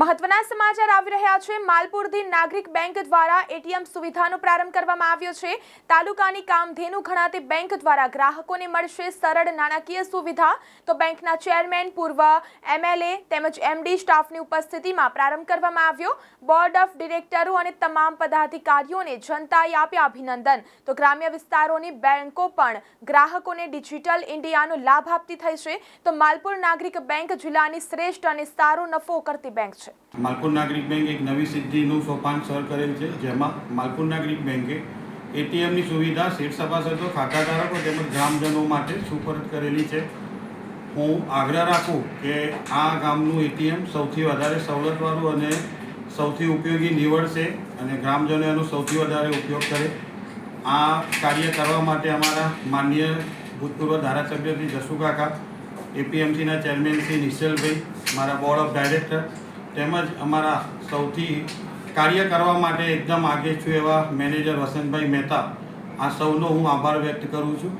મહત્વના સમાચાર આવી રહ્યા છે. માલપુરથી નાગરિક બેંક દ્વારા એટીએમ સુવિધાનો પ્રારંભ કરવામાં આવ્યો છે. તાલુકાની કામધેનુ ગણાતી બેંક દ્વારા ગ્રાહકોને મળશે સરળ નાણાકીય સુવિધા. તો બેંકના ચેરમેન, પૂર્વ એમએલએ તેમજ એમડી સ્ટાફની ઉપસ્થિતિમાં પ્રારંભ કરવામાં આવ્યો. બોર્ડ ઓફ ડિરેક્ટરો અને તમામ પદાધિકારીઓને જનતાએ આપ્યા અભિનંદન. તો ગ્રામ્ય વિસ્તારોની બેંકો પણ ગ્રાહકોને ડિજિટલ ઇન્ડિયાનો લાભ આપતી થઈ છે. તો માલપુર નાગરિક બેંક જિલ્લાની શ્રેષ્ઠ અને સારો નફો કરતી બેંક છે. માલપુર નાગરિક બેંક એક નવી સિદ્ધિનું સોપાન સર કરેલ છે, જેમાં માલપુર નાગરિક બેંકે એટીએમની સુવિધા શેઠ સભાસદો, ખાતાધારકો તેમજ ગ્રામજનો માટે સુપરત કરેલી છે. હું આગ્રહ રાખું કે આ ગામનું એટીએમ સૌથી વધારે સવલતવાળું અને સૌથી ઉપયોગી નીવડશે અને ગ્રામજનો એનો સૌથી વધારે ઉપયોગ કરે. આ કાર્ય કરવા માટે અમારા માનનીય ભૂતપૂર્વ ધારાસભ્ય શ્રી જસુ કાકા એપીએમસીના ચેરમેન શ્રી નિશ્ચલભાઈ મારા બોર્ડ ઓફ ડાયરેક્ટર તેમજ અમારા સૌથી કાર્ય કરવા માટે એકદમ આગે છું એવા મેનેજર વસંતભાઈ મહેતા. આ સૌનો હું આભાર વ્યક્ત કરું છું.